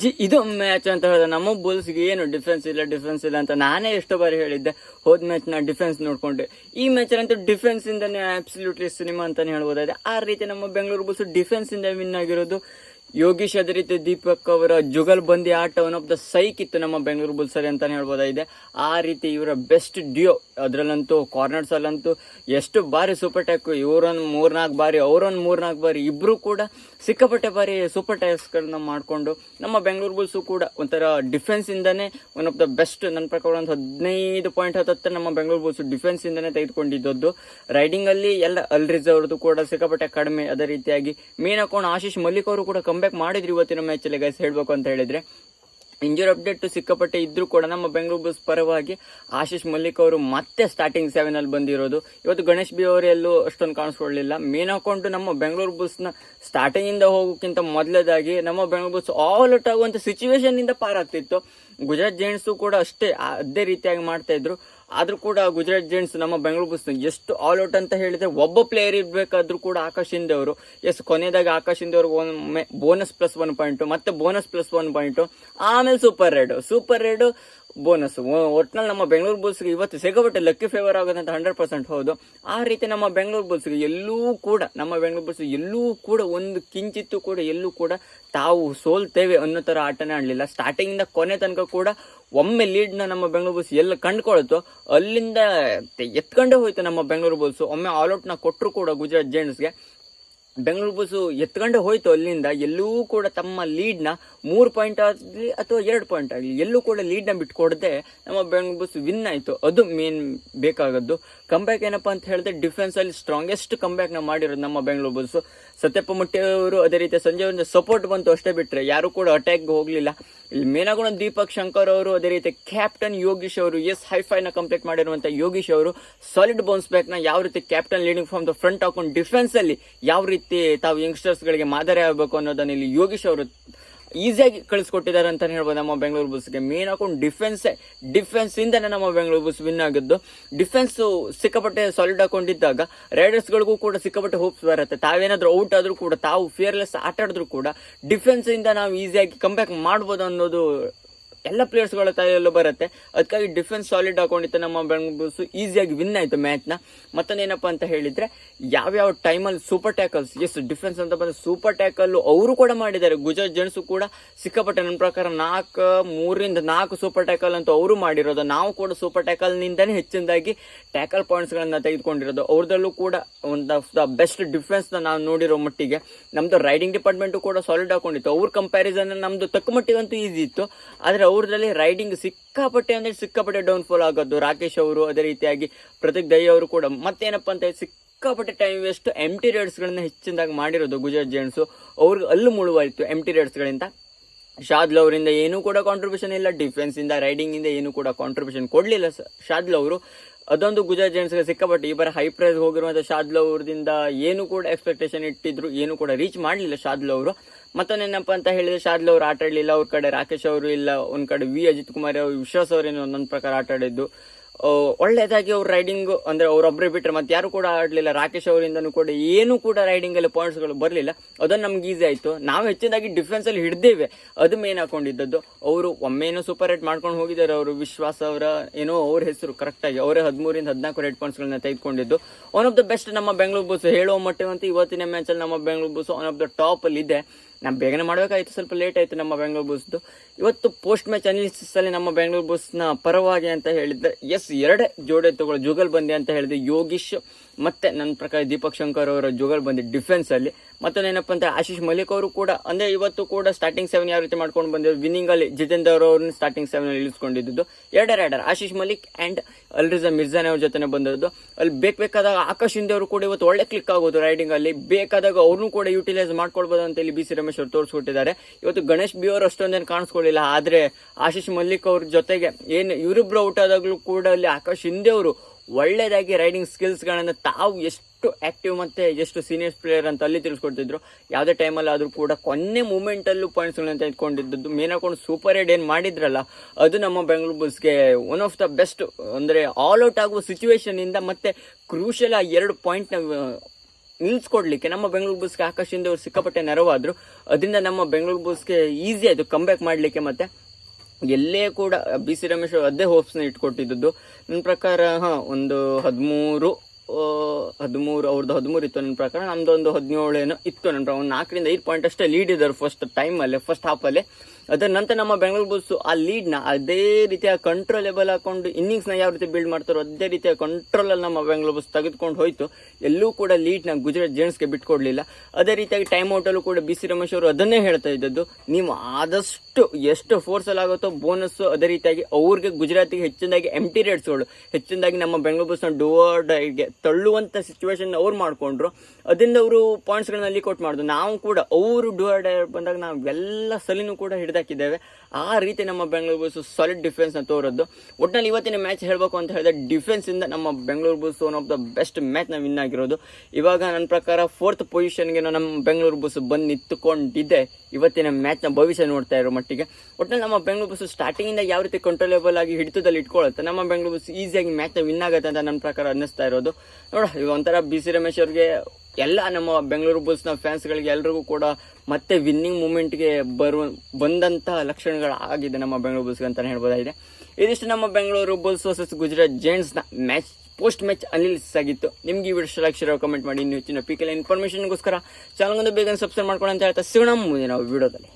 G, ಇದು match ಅಂತ ಹೇಳಿದ್ರೆ ನಮ್ಮ ಬುಲ್ಸ್ಗೆ ಏನು ಡಿಫೆನ್ಸ್ ಇಲ್ಲ ಡಿಫೆನ್ಸ್ ಇಲ್ಲ ಅಂತ ನಾನೇ ಎಷ್ಟು ಬಾರಿ ಹೇಳಿದ್ದೆ. ಹೋದ ಮ್ಯಾಚ್ ನಾ ಡಿಫೆನ್ಸ್ ನೋಡ್ಕೊಂಡೆ. ಈ ಮ್ಯಾಚ್ ಅಂತೂ ಡಿಫೆನ್ಸ್ ಇಂದನೇ ಅಬ್ಸಲ್ಯೂಟ್ಲಿ ಸಿನಿಮಾ ಅಂತಲೇ ಹೇಳ್ಬೋದಾಗಿದೆ ಆ ರೀತಿ ನಮ್ಮ ಬೆಂಗಳೂರು ಬುಲ್ಸ್ ಡಿಫೆನ್ಸ್ ಇಂದ ವಿನ್ ಆಗಿರೋದು. ಯೋಗೀಶ್ ಅದೇ ರೀತಿ ದೀಪಕ್ ಅವರ ಜುಗಲ್ ಬಂದಿ ಆಟ ಒನ್ ಆಫ್ ದ ಸೈಕ್ ಇತ್ತು ನಮ್ಮ ಬೆಂಗಳೂರು ಬುಲ್ಸರಿ ಅಂತಲೇ ಹೇಳ್ಬೋದಾಗಿದೆ. ಆ ರೀತಿ ಇವರ ಬೆಸ್ಟ್ ಡಿಯೋ ಅದರಲ್ಲಂತೂ ಕಾರ್ನರ್ಸಲ್ಲಂತೂ ಎಷ್ಟು ಬಾರಿ ಸೂಪರ್ ಟ್ಯಾಕ್ ಇವರೊಂದು ಮೂರ್ನಾಲ್ಕು ಬಾರಿ, ಅವರೊಂದು ಮೂರ್ನಾಲ್ಕು ಬಾರಿ ಇಬ್ರು ಕೂಡ ಸಿಕ್ಕಾಪಟ್ಟೆ ಬಾರಿ ಸೂಪರ್ ಟೈರ್ಸ್ಗಳನ್ನ ಮಾಡಿಕೊಂಡು ನಮ್ಮ ಬೆಂಗಳೂರು ಬುಲ್ಸು ಕೂಡ ಒಂಥರ ಡಿಫೆನ್ಸ್ ಇಂದಾನೆ ಒನ್ ಆಫ್ ದ ಬೆಸ್ಟ್ ನನ್ನ ಪ್ರಕಾರ ಒಂದು ಹದಿನೈದು ಪಾಯಿಂಟ್ ಹತ್ತತ್ತ ನಮ್ಮ ಬೆಂಗಳೂರು ಬುಲ್ಸು ಡಿಫೆನ್ಸ್ ಇಂದಾನೆ ತೆಗೆದುಕೊಂಡಿದ್ದದ್ದು. ರೈಡಿಂಗ್ ಅಲ್ಲಿ ಎಲ್ಲ ಅಲ್ ಅವ್ರದ್ದು ಕೂಡ ಸಿಕ್ಕಾಪಟ್ಟೆ ಕಡಿಮೆ ಅದೇ ರೀತಿಯಾಗಿ. ಮೇನ್ ಅಕೌಂಟ್ ಆಶೀಶ್ ಮಲ್ಲಿಕ್ ಅವರು ಕೂಡ ಕಂಬ್ಯಾಕ್ ಮಾಡಿದ್ರು ಇವತ್ತಿನ ಮ್ಯಾಚಲ್ಲಿ ಗೈಸ್ ಹೇಳ್ಬೇಕು ಅಂತ ಹೇಳಿದ್ರೆ. ಇಂಜುರಿ ಅಪ್ಡೇಟ್ ಸಿಕ್ಕಾಪಟ್ಟೆ ಇದ್ದರೂ ಕೂಡ ನಮ್ಮ ಬೆಂಗಳೂರು ಬಸ್ ಪರವಾಗಿ ಆಶೀಶ್ ಮಲ್ಲಿಕ್ ಅವರು ಮತ್ತೆ ಸ್ಟಾರ್ಟಿಂಗ್ ಸೆವೆನ್ ಅಲ್ಲಿ ಬಂದಿರೋದು. ಇವತ್ತು ಗಣೇಶ್ ಬಿ ಅವರು ಎಲ್ಲೂ ಅಷ್ಟೊಂದು ಕಾಣಿಸ್ಕೊಳ್ಳಿಲ್ಲ. ಮೇನ್ ಅಕೌಂಟ್ ನಮ್ಮ ಬೆಂಗಳೂರು ಬಸ್ನ ಸ್ಟಾರ್ಟಿಂಗ್ ಇಂದ ಹೋಗೋಕ್ಕಿಂತ ಮೊದಲದಾಗಿ ನಮ್ಮ ಬೆಂಗಳೂರು ಬಸ್ ಆಲ್ ಔಟ್ ಆಗುವಂತ ಸಿಚುವೇಶನ್ ಇಂದ ಪಾರಾಗ್ತಿತ್ತು. ಗುಜರಾತ್ ಜೈಂಟ್ಸು ಕೂಡ ಅಷ್ಟೇ, ಅದೇ ರೀತಿಯಾಗಿ ಮಾಡ್ತಾ ಇದ್ರು. ಆದ್ರೂ ಕೂಡ ಗುಜರಾತ್ ಜೈಂಟ್ಸ್ ನಮ್ಮ ಬೆಂಗಳೂರು ಬಸ್ ಎಷ್ಟು ಆಲ್ ಔಟ್ ಅಂತ ಹೇಳಿದ್ರೆ ಒಬ್ಬ ಪ್ಲೇಯರ್ ಇರಬೇಕಾದ್ರೂ ಕೂಡ ಆಕಾಶ್ ಹಿಂದೆ ಅವರು. ಎಸ್ ಕೊನೆಯದಾಗಿ ಆಕಾಶ್ ಹಿಂದೆ ಅವ್ರಿಗೆ ಒಮ್ಮೆ ಬೋನಸ್ ಪ್ಲಸ್ ಒನ್ ಪಾಯಿಂಟ್ ಮತ್ತೆ ಬೋನಸ್ ಪ್ಲಸ್ ಒನ್ ಪಾಯಿಂಟ್ ಆಮೇಲೆ super raid super raid bonus ಒಟ್ನಲ್ಲಿ ನಮ್ಮ ಬೆಂಗಳೂರು ಬುಲ್ಸ್ಗೆ ಇವತ್ತು ಸಿಕ್ಕಾಪಟ್ಟೆ ಲಕ್ಕಿ ಫೇವರ್ ಆಗೋದಂತ ಹಂಡ್ರೆಡ್ ಪರ್ಸೆಂಟ್ ಹೌದು. ಆ ರೀತಿ ನಮ್ಮ ಬೆಂಗಳೂರು ಬುಲ್ಸ್ಗೆ ಎಲ್ಲೂ ಕೂಡ, ನಮ್ಮ ಬೆಂಗಳೂರು ಬುಲ್ಸ್ ಎಲ್ಲೂ ಕೂಡ ಒಂದು ಕಿಂಚಿತ್ತು ಕೂಡ ಎಲ್ಲೂ ಕೂಡ ತಾವು ಸೋಲ್ತೇವೆ ಅನ್ನೋ ಥರ ಆಟನೇ ಆಡಲಿಲ್ಲ. ಸ್ಟಾರ್ಟಿಂಗಿಂದ ಕೊನೆ ತನಕ ಕೂಡ ಒಮ್ಮೆ ಲೀಡ್ನ ನಮ್ಮ ಬೆಂಗಳೂರು ಬುಲ್ಸ್ ಎಲ್ಲ ಕಂಡುಕೊಳ್ತು ಅಲ್ಲಿಂದ ಎತ್ಕೊಂಡೇ ಹೋಯ್ತು ನಮ್ಮ ಬೆಂಗಳೂರು ಬುಲ್ಸ್ ಒಮ್ಮೆ ಆಲ್ಔಟ್ನ ಕೊಟ್ಟರು ಕೂಡ ಗುಜರಾತ್ ಜೈಂಟ್ಸ್ಗೆ ಬೆಂಗಳೂರು ಬಸ್ಸು ಎತ್ಕೊಂಡು ಹೋಯ್ತು ಅಲ್ಲಿಂದ, ಎಲ್ಲೂ ಕೂಡ ತಮ್ಮ ಲೀಡ್ನ ಮೂರು ಪಾಯಿಂಟ್ ಆಗಲಿ ಅಥವಾ ಎರಡು ಪಾಯಿಂಟ್ ಆಗಲಿ, ಎಲ್ಲೂ ಕೂಡ ಲೀಡ್ನ ಬಿಟ್ಕೊಡದೆ ನಮ್ಮ ಬೆಂಗಳೂರು ಬಸ್ ವಿನ್ ಆಯಿತು. ಅದು ಮೇನ್ ಬೇಕಾಗದ್ದು ಕಂಬ್ಯಾಕ್ ಏನಪ್ಪ ಅಂತ ಹೇಳಿದ್ರೆ ಡಿಫೆನ್ಸಲ್ಲಿ ಸ್ಟ್ರಾಂಗೆಸ್ಟ್ ಕಂಬ್ಯಾಕ್ನ ಮಾಡಿರೋದು ನಮ್ಮ ಬೆಂಗಳೂರು ಬಸ್ಸು. ಸತ್ಯಪ್ಪ ಮುಟ್ಟೆಯವರು ಅದೇ ರೀತಿ ಸಂಜೆ ಒಂದು ಸಪೋರ್ಟ್ ಬಂತು ಅಷ್ಟೇ ಬಿಟ್ಟರೆ ಯಾರೂ ಕೂಡ ಅಟ್ಯಾಕ್ಗೆ ಹೋಗಲಿಲ್ಲ. ಇಲ್ಲಿ ಮೇನಾಗುಣ ದೀಪಕ್ ಶಂಕರ್ ಅವರು, ಅದೇ ರೀತಿ ಕ್ಯಾಪ್ಟನ್ ಯೋಗೀಶ್ ಅವರು, ಎಸ್ ಹೈಫೈನ ಕಂಪ್ಲೀಟ್ ಮಾಡಿರುವಂಥ ಯೋಗೀಶ್ ಅವರು ಸಾಲಿಡ್ ಬೌನ್ಸ್ ಬ್ಯಾಕ್ನ ಯಾವ ರೀತಿ captain leading from the front ಹಾಕೊಂಡು ಡಿಫೆನ್ಸ್ ಅಲ್ಲಿ ಯಾವ ರೀತಿ ತಾವು ಯಂಗ್ಸ್ಟರ್ಸ್ ಗಳಿಗೆ ಮಾದರಿ ಆಗಬೇಕು ಅನ್ನೋದನ್ನ ಇಲ್ಲಿ ಯೋಗೀಶ್ ಅವರು ಈಸಿಯಾಗಿ ಕಳಿಸ್ಕೊಟ್ಟಿದ್ದಾರೆ ಅಂತಲೇ ಹೇಳ್ಬೋದು ನಮ್ಮ ಬೆಂಗಳೂರು ಬುಸ್ಗೆ ಮೇನ್ ಹಾಕೊಂಡು ಡಿಫೆನ್ಸ್ ಡಿಫೆನ್ಸ್ ಇಂದನೇ ನಮ್ಮ ಬೆಂಗಳೂರು ಬುಲ್ಸ್ ವಿನ್ ಆಗಿದ್ದು. ಡಿಫೆನ್ಸ್ ಸಿಕ್ಕಾಪಟ್ಟೆ ಸಾಲಿಡ್ ಹಾಕೊಂಡಿದ್ದಾಗ ರೈಡರ್ಸ್ಗಳಿಗೂ ಕೂಡ ಸಿಕ್ಕಾಪಟ್ಟೆ ಹೋಪ್ಸ್ ಬರುತ್ತೆ. ತಾವೇನಾದರೂ ಔಟ್ ಆದ್ರೂ ಕೂಡ, ತಾವು ಫಿಯರ್ಲೆಸ್ ಆಟ ಕೂಡ ಡಿಫೆನ್ಸ್ ಇಂದ ನಾವು ಈಸಿಯಾಗಿ ಕಂಬ್ಯಾಕ್ ಮಾಡ್ಬೋದು ಅನ್ನೋದು ಎಲ್ಲ ಪ್ಲೇಯರ್ಸ್ಗಳ ತಲೆಯಲ್ಲೂ ಬರುತ್ತೆ. ಅದಕ್ಕಾಗಿ ಡಿಫೆನ್ಸ್ ಸಾಲಿಡ್ ಹಾಕೊಂಡಿತ್ತು ನಮ್ಮ ಬೆಂಗಳೂರು ಈಸಿಯಾಗಿ ವಿನ್ ಆಯಿತು ಮ್ಯಾಚ್ನ ಮತ್ತೊಂದೇನಪ್ಪ ಅಂತ ಹೇಳಿದ್ರೆ, ಯಾವ್ಯಾವ ಟೈಮಲ್ಲಿ ಸೂಪರ್ ಟ್ಯಾಕಲ್ಸ್ ಎಸ್ ಡಿಫೆನ್ಸ್ ಅಂತ ಬಂದ್ರೆ ಸೂಪರ್ ಟ್ಯಾಕಲ್ ಅವರು ಕೂಡ ಮಾಡಿದ್ದಾರೆ. ಗುಜರಾತ್ ಜೆಂಟ್ಸು ಕೂಡ ಸಿಕ್ಕಾಪಟ್ಟೆ ನನ್ನ ಪ್ರಕಾರ ನಾಲ್ಕು ಮೂರರಿಂದ ನಾಲ್ಕು ಸೂಪರ್ ಟ್ಯಾಕಲ್ ಅಂತ ಅವರು ಮಾಡಿರೋದು. ನಾವು ಕೂಡ ಸೂಪರ್ ಟ್ಯಾಕಲ್ ನಿಂದನೇ ಹೆಚ್ಚಿನದಾಗಿ ಟ್ಯಾಕಲ್ ಪಾಯಿಂಟ್ಸ್ ಗಳನ್ನ ತೆಗೆದುಕೊಂಡಿರೋದು. ಅವ್ರದಲ್ಲೂ ಕೂಡ ಒಂದು ಆಫ್ ದ ಬೆಸ್ಟ್ ಡಿಫೆನ್ಸ್ ನಾವು ನೋಡಿರೋ ಮಟ್ಟಿಗೆ. ನಮ್ದು ರೈಡಿಂಗ್ ಡಿಪಾರ್ಟ್ಮೆಂಟ್ ಕೂಡ ಸಾಲಿಡ್ ಹಾಕೊಂಡಿತ್ತು. ಅವ್ರ ಕಂಪ್ಯಾರಿಸನ್ ನಮ್ದು ತಕ್ಕ ಮಟ್ಟಿಗಂತೂ ಈಸಿ ಇತ್ತು. ಆದ್ರೆ ಅವ್ರದ್ರಲ್ಲಿ ರೈಡಿಂಗ್ ಸಿಕ್ಕಾಪಟ್ಟೆ ಅಂದರೆ ಸಿಕ್ಕಾಪಟ್ಟೆ ಡೌನ್ ಫಾಲ್ ಆಗೋದು. ರಾಕೇಶ್ ಅವರು ಅದೇ ರೀತಿಯಾಗಿ ಪ್ರತೀಕ್ ದೈ ಅವರು ಕೂಡ ಮತ್ತೇನಪ್ಪ ಅಂತ ಸಿಕ್ಕಾಪಟ್ಟೆ ಟೈಮ್ ವೇಸ್ಟ್ ಎಂ ಟಿ ರೈಡ್ಸ್ಗಳನ್ನ ಹೆಚ್ಚಿನದಾಗಿ ಮಾಡಿರೋದು ಗುಜರಾತ್ ಜೆಂಟ್ಸು ಅವ್ರಿಗೆ ಅಲ್ಲೂ ಮುಳುವಾಯಿತು ಎಂ ಟಿ ಗಳಿಂದ. ಶಾದ್ಲ್ ಅವರಿಂದ ಏನೂ ಕೂಡ ಕಾಂಟ್ರಿಬ್ಯೂಷನ್ ಇಲ್ಲ ಡಿಫೆನ್ಸಿಂದ ರೈಡಿಂಗಿಂದ ಏನೂ ಕೂಡ ಕಾಂಟ್ರಿಬ್ಯೂಷನ್ ಕೊಡಲಿಲ್ಲ ಶಾದ್ಲ್ ಅವರು. ಅದೊಂದು ಗುಜರಾತ್ ಜೆಂಟ್ಸ್ಗೆ ಸಿಕ್ಕಾಪಟ್ಟೆ. ಈ ಬರ ಹೈ ಪ್ರೈಸ್ ಹೋಗಿರುವಂಥ ಶಾದ್ಲ್ ಅವ್ರದಿಂದ ಏನು ಕೂಡ ಎಕ್ಸ್ಪೆಕ್ಟೇಷನ್ ಇಟ್ಟಿದ್ರು, ಏನು ಕೂಡ ರೀಚ್ ಮಾಡಲಿಲ್ಲ ಶಾದ್ಲ್ ಅವರು. ಮತ್ತೊಂದೇನಪ್ಪ ಅಂತ ಹೇಳಿದ್ರೆ ಶಾದ್ಲ್ ಅವರು ಆಟ ಆಡಲಿಲ್ಲ. ಅವ್ರ ಕಡೆ ರಾಕೇಶ್ ಅವರು ಇಲ್ಲ. ಒಂದ್ ಕಡೆ ವಿ. ಅಜಿತ್ ಕುಮಾರ್ ಅವರು, ವಿಶ್ವಾಸ್ ಅವರೇನು ಒಂದೊಂದು ಪ್ರಕಾರ ಆಟ ಆಡಿದ್ದು. ಆ, ಅವ್ರು ರೈಡಿಂಗು ಅಂದ್ರೆ ಅವ್ರೊಬ್ಬರೇ ಬಿಟ್ರೆ ಮತ್ತೆ ಯಾರು ಕೂಡ ಆಡ್ಲಿಲ್ಲ. ರಾಕೇಶ್ ಅವರಿಂದನೂ ಕೂಡ ಏನು ಕೂಡ ರೈಡಿಂಗ್ ಅಲ್ಲಿ ಪಾಯಿಂಟ್ಸ್ಗಳು ಬರಲಿಲ್ಲ. ಅದನ್ನ ನಮ್ಗೆ ಈಸಿ ಆಯ್ತು. ನಾವು ಹೆಚ್ಚಿನದಾಗಿ ಡಿಫೆನ್ಸ್ ಅಲ್ಲಿ ಹಿಡ್ದೇವೆ. ಅದು ಮೇನ್ ಹಾಕೊಂಡಿದ್ದದ್ದು. ಅವರು ಒಮ್ಮೆನೂ ಸೂಪರ್ ರೇಟ್ ಮಾಡ್ಕೊಂಡು ಹೋಗಿದ್ದಾರೆ ಅವರು. ವಿಶ್ವಾಸ ಅವರ ಏನೋ ಅವ್ರ ಹೆಸರು ಕರೆಕ್ಟಾಗಿ ಅವರೇ ಹದಿಮೂರಿಂದ ಹದಿನಾಲ್ಕು ರೇಟ್ ಪಾಯಿಂಟ್ಸ್ ಗಳನ್ನ ತೆಗೆದುಕೊಂಡಿದ್ದು. ಒನ್ ಆಫ್ ದ ಬೆಸ್ಟ್ ನಮ್ಮ ಬೆಂಗಳೂರು ಬಸ್ ಹೇಳುವ ಮಟ್ಟಿಗಂತೂ ಇವತ್ತಿನ ಮ್ಯಾಚ್ ಅಲ್ಲಿ ನಮ್ಮ Bengaluru Bulls one of the top ಅಲ್ಲಿ ಇದೆ. ನಾವು ಬೇಗನೆ ಮಾಡಬೇಕಾಯ್ತು, ಸ್ವಲ್ಪ ಲೇಟ್ ಆಯಿತು ನಮ್ಮ ಬೆಂಗಳೂರು ಬಸ್ದು ಇವತ್ತು ಪೋಸ್ಟ್ ಮ್ಯಾಚ್ ಅನಾಲಿಸಿಸಲ್ಲಿ ನಮ್ಮ ಬೆಂಗಳೂರು ಬಸ್ನ ಪರವಾಗಿ ಅಂತ ಹೇಳಿದ್ದೆ ಎಸ್ ಎರಡೇ ಜೋಡೆ ತಗೊಳ್ಳೋ ಜುಗಲ್ ಬಂದಿ ಅಂತ ಹೇಳಿದೆ ಯೋಗೀಶ್ ಮತ್ತು ನನ್ನ ಪ್ರಕಾರ ದೀಪಕ್ ಶಂಕರ್ ಅವರ ಜುಗಲ್ ಬಂದಿ ಡಿಫೆನ್ಸ್ ಅಲ್ಲಿ. ಮತ್ತೊಂದೇನಪ್ಪ ಅಂತ ಆಶೀಶ್ ಮಲಿಕ್ ಅವರು ಕೂಡ, ಅಂದರೆ ಇವತ್ತು ಕೂಡ ಸ್ಟಾರ್ಟಿಂಗ್ ಸೆವೆನ್ ಯಾವ ರೀತಿ ಮಾಡ್ಕೊಂಡು ಬಂದಿದ್ರು ವಿನ್ನಿಂಗಲ್ಲಿ ಜಿತೇಂದ್ರ ಅವ್ರನ್ನ ಸ್ಟಾರ್ಟಿಂಗ್ ಸೆವೆನಲ್ಲಿ ಇಳಿಸ್ಕೊಂಡಿದ್ದು ಎರಡೇ ರೈಡರ್ ಆಶೀಶ್ ಮಲಿಕ್ ಆ್ಯಂಡ್ ಅಲ್ರಿಜಾ ಮಿರ್ಜಾನ್ ಅವ್ರ ಜೊತೆ ಬಂದದ್ದು. ಅಲ್ಲಿ ಬೇಕು ಬೇಕಾದಾಗ ಆಕಾಶ್ ಹಿಂದೆ ಅವರು ಕೂಡ ಇವತ್ತು ಒಳ್ಳೆ ಕ್ಲಿಕ್ ಆಗೋದು ರೈಡಿಂಗಲ್ಲಿ ಬೇಕಾದಾಗ ಅವ್ರನ್ನೂ ಕೂಡ ಯುಟಿಲೈಸ್ ಮಾಡ್ಕೊಳ್ಬೋದು ಅಂತ ಹೇಳಿ ಬಿ ಸಿ ರಮೇಶ್ ಅವರು ತೋರಿಸ್ಕೊಟ್ಟಿದ್ದಾರೆ. ಇವತ್ತು ಗಣೇಶ್ ಬಿ ಅವರು ಅಷ್ಟೊಂದೇನು ಕಾಣಿಸ್ಕೊಳ್ಳಿಲ್ಲ. ಆದ್ರೆ ಆಶೀಶ್ ಮಲ್ಲಿಕ್ ಅವ್ರ ಜೊತೆಗೆ ಏನು ಇವರಿಬ್ರು ಔಟ್ ಆದಾಗಲೂ ಕೂಡ ಅಲ್ಲಿ ಆಕಾಶ್ ಹಿಂದೆ ಅವರು ಒಳ್ಳೆಯದಾಗಿ ರೈಡಿಂಗ್ ಸ್ಕಿಲ್ಸ್ಗಳನ್ನು ತಾವು ಎಷ್ಟು ಆಕ್ಟಿವ್ ಮತ್ತೆ ಎಷ್ಟು ಸೀನಿಯರ್ಸ್ ಪ್ಲೇಯರ್ ಅಂತ ಅಲ್ಲಿ ತಿಳಿಸ್ಕೊಡ್ತಿದ್ರು. ಯಾವುದೇ ಟೈಮಲ್ಲಿ ಆದರೂ ಕೂಡ ಕೊನೆ ಮೂಮೆಂಟಲ್ಲೂ ಪಾಯಿಂಟ್ಸ್ಗಳನ್ನ ತೆಗೆದುಕೊಂಡಿದ್ದು ಮೇನ್ ಹಾಕೊಂಡು ಸೂಪರ್ ಏಡ್ ಏನು ಮಾಡಿದ್ರಲ್ಲ, ಅದು ನಮ್ಮ ಬೆಂಗಳೂರು ಬುಲ್ಸ್ಗೆ ಒನ್ ಆಫ್ ದ ಬೆಸ್ಟ್ ಅಂದರೆ ಆಲ್ ಔಟ್ ಆಗುವ ಸಿಚುವೇಶನ್ ಇಂದ ಮತ್ತೆ ಕ್ರೂಷಲ್ ಆ ಎರಡು ಪಾಯಿಂಟ್ನ ನಿಲ್ಸ್ಕೊಡ್ಲಿಕ್ಕೆ, ನಮ್ಮ ಬೆಂಗಳೂರು ಬುಲ್ಸ್ಗೆ ಆಕಾಶದಿಂದ ಅವರು ಸಿಕ್ಕಾಪಟ್ಟೆ ನೆರವಾದ್ರು. ಅದರಿಂದ ನಮ್ಮ ಬೆಂಗಳೂರು ಬುಲ್ಸ್ಗೆ ಈಸಿ ಆಯಿತು ಕಂಬ್ಯಾಕ್ ಮಾಡಲಿಕ್ಕೆ ಮತ್ತೆ. ಎಲ್ಲೇ ಕೂಡ ಬಿ ಸಿ ರಮೇಶ್ ಅವರು ಅದೇ ಹೋಪ್ಸ್ನ ಇಟ್ಕೊಟ್ಟಿದ್ದು ನನ್ನ ಪ್ರಕಾರ, ಹಾಂ, ಒಂದು ಹದಿಮೂರು ಹದಿಮೂರು ಅವ್ರದ್ದು ಹದಿಮೂರು ಇತ್ತು ನನ್ನ ಪ್ರಕಾರ ನಮ್ಮದೊಂದು ಹದಿನೇಳು ಏನೋ ಇತ್ತು ನನ್ನ ಪ್ರಕಾರ. ಒಂದು ನಾಲ್ಕರಿಂದ ಐದು ಪಾಯಿಂಟ್ ಅಷ್ಟೇ ಲೀಡ್ ಇದ್ದಾರೆ ಫಸ್ಟ್ ಟೈಮಲ್ಲೇ ಫಸ್ಟ್ ಹಾಫಲ್ಲೇ ಅದರ ನಂತರ ನಮ್ಮ ಬೆಂಗಳೂರು ಬುಲ್ಸ್ ಆ ಲೀಡ್ನ ಅದೇ ರೀತಿಯ ಕಂಟ್ರೋಲೇಬಲ್ ಹಾಕೊಂಡು ಇನ್ನಿಂಗ್ಸ್ನ ಯಾವ ರೀತಿ ಬಿಲ್ಡ್ ಮಾಡ್ತಾರೋ ಅದೇ ರೀತಿಯ ಕಂಟ್ರೋಲಲ್ಲಿ ನಮ್ಮ ಬೆಂಗಳೂರು ಬುಲ್ಸ್ ತೆಗೆದುಕೊಂಡು ಹೋಯ್ತು. ಎಲ್ಲೂ ಕೂಡ ಲೀಡ್ನ ಗುಜರಾತ್ ಜೇಂಟ್ಸ್ಗೆ ಬಿಟ್ಕೊಡ್ಲಿಲ್ಲ. ಅದೇ ರೀತಿಯಾಗಿ ಟೈಮ್ ಔಟಲ್ಲೂ ಕೂಡ ಬಿ ಸಿ ರಮೇಶ್ ಅವರು ಅದನ್ನೇ ಹೇಳ್ತಾ ಇದ್ದದ್ದು. ನೀವು ಆದಷ್ಟು ಎಷ್ಟು ಫೋರ್ಸಲ್ಲಿ ಆಗುತ್ತೋ ಬೋನಸ್ಸು ಅದೇ ರೀತಿಯಾಗಿ ಅವ್ರಿಗೆ ಗುಜರಾತಿಗೆ ಹೆಚ್ಚಿನದಾಗಿ ಎಂಟಿ ರೇಟ್ಸ್ಗಳು ಹೆಚ್ಚಿನದಾಗಿ ನಮ್ಮ ಬೆಂಗಳೂರು ಬಸ್ನ ಡೋವರ್ಡ್ಗೆ ತಳ್ಳುವಂಥ ಸಿಚುವೇಶನ್ ಅವ್ರು ಮಾಡಿಕೊಂಡ್ರು. ಅದರಿಂದ ಅವರು ಪಾಯಿಂಟ್ಸ್ಗಳನ್ನ ಲೀಕೌಟ್ ಮಾಡಿದ್ರು. ನಾವು ಕೂಡ ಅವರು ಡೋವರ್ಡ್ ಬಂದಾಗ ನಾವು ಎಲ್ಲ ಸಲಿನೂ ಕೂಡ ಹಿಡಿದಾಕಿದ್ದೇವೆ ಆ ರೀತಿ ನಮ್ಮ ಬೆಂಗಳೂರು ಬಸ್ ಸಾಲಿಡ್ ಡಿಫೆನ್ಸ್ನ ತೋರೋದು. ಒಟ್ಟಿನಲ್ಲಿ ಇವತ್ತಿನ ಮ್ಯಾಚ್ ಹೇಳಬೇಕು ಅಂತ ಹೇಳಿದ್ರೆ ಡಿಫೆನ್ಸಿಂದ ನಮ್ಮ Bengaluru Bulls one of the best ಮ್ಯಾಚ್ನ win ಆಗಿರೋದು. ಇವಾಗ ನನ್ನ ಪ್ರಕಾರ ಫೋರ್ತ್ ಪೊಸಿಷನ್ಗೆ ನಮ್ಮ ಬೆಂಗಳೂರು ಬುಲ್ಸ್ ಬಂದು ನಿಂತುಕೊಂಡಿದೆ. ಇವತ್ತಿನ ಮ್ಯಾಚ್ನ ಭವಿಷ್ಯ ನೋಡ್ತಾ ಇರೋ ಮಟ್ಟಿಗೆ. ಒಟ್ಟಿನಲ್ಲಿ ನಮ್ಮ ಬೆಂಗಳೂರು ಬಸ್ ಸ್ಟಾರ್ಟಿಂಗಿಂದ ಯಾವ ರೀತಿ ಕಂಟ್ರೋಲೇಬಲ್ ಆಗಿ ಹಿಡಿತದಲ್ಲಿ ಇಟ್ಕೊಳ್ಳುತ್ತೆ, ನಮ್ಮ ಬೆಂಗಳೂರು ಬುಲ್ಸ್ ಈಸಿಯಾಗಿ ಮ್ಯಾಚ್ನ ವಿನ್ ಆಗುತ್ತೆ ಅಂತ ನನ್ನ ಪ್ರಕಾರ ಅನ್ನಿಸ್ತಾ ಇರೋದು. ನೋಡ ಈಗ ಒಂಥರ ಬಿ ಸಿ ರಮೇಶ್ ಅವ್ರಿಗೆ ಎಲ್ಲ ನಮ್ಮ ಬೆಂಗಳೂರು ಬುಲ್ಸ್ನ ಫ್ಯಾನ್ಸ್ಗಳಿಗೆ ಎಲ್ರಿಗೂ ಕೂಡ ಮತ್ತೆ ವಿನ್ನಿಂಗ್ ಮೂಮೆಂಟ್ಗೆ ಬರುವ, ಬಂದಂತಹ ಲಕ್ಷಣಗಳು ಆಗಿದೆ ನಮ್ಮ ಬೆಂಗಳೂರು ಬುಲ್ಸ್ಗೆ ಅಂತಲೇ ಹೇಳ್ಬೋದಾಗಿದೆ. ಇದಿಷ್ಟು ನಮ್ಮ ಬೆಂಗಳೂರು ಬುಲ್ಸ್ ವರ್ಸಸ್ ಗುಜರಾತ್ ಜೈಂಟ್ಸ್ನ ಮ್ಯಾಚ್ ಪೋಸ್ಟ್ ಮ್ಯಾಚ್ ಅನಾಲಿಸಿಸ್ ಆಗಿತ್ತು. ನಿಮ್ಗೆ ಈ ವಿಡಿಯೋ ಲಕ್ಷ ಕಮೆಂಟ್ ಮಾಡಿ. ಇನ್ನು ಹೆಚ್ಚಿನ ಪೀಕೆಲ್ಲ ಇನ್ಫಾರ್ಮೇಷನ್ಗೋಸ್ಕರ ಚಾನಲ್ಗೊಂದು ಬೇಗ ಸಬ್ಸ್ಕ್ರೈಬ್ ಮಾಡ್ಕೊಂಡು ಅಂತ ಹೇಳ್ತಾ, ಸಿಗೋಣ ಮುಂದೆ ನಾವು ವಿಡಿಯೋದಲ್ಲಿ.